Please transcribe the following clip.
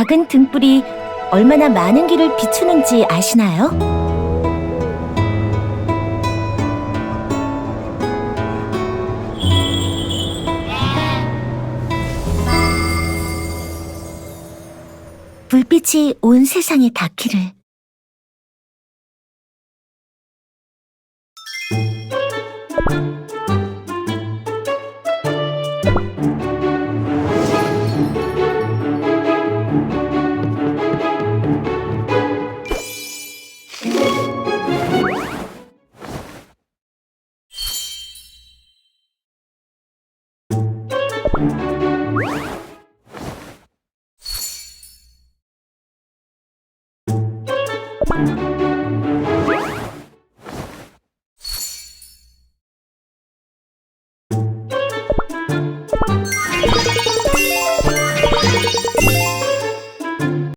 작은 등불이 얼마나 많은 길을 비추는지 아시나요? 불빛이 온 세상에 닿기를.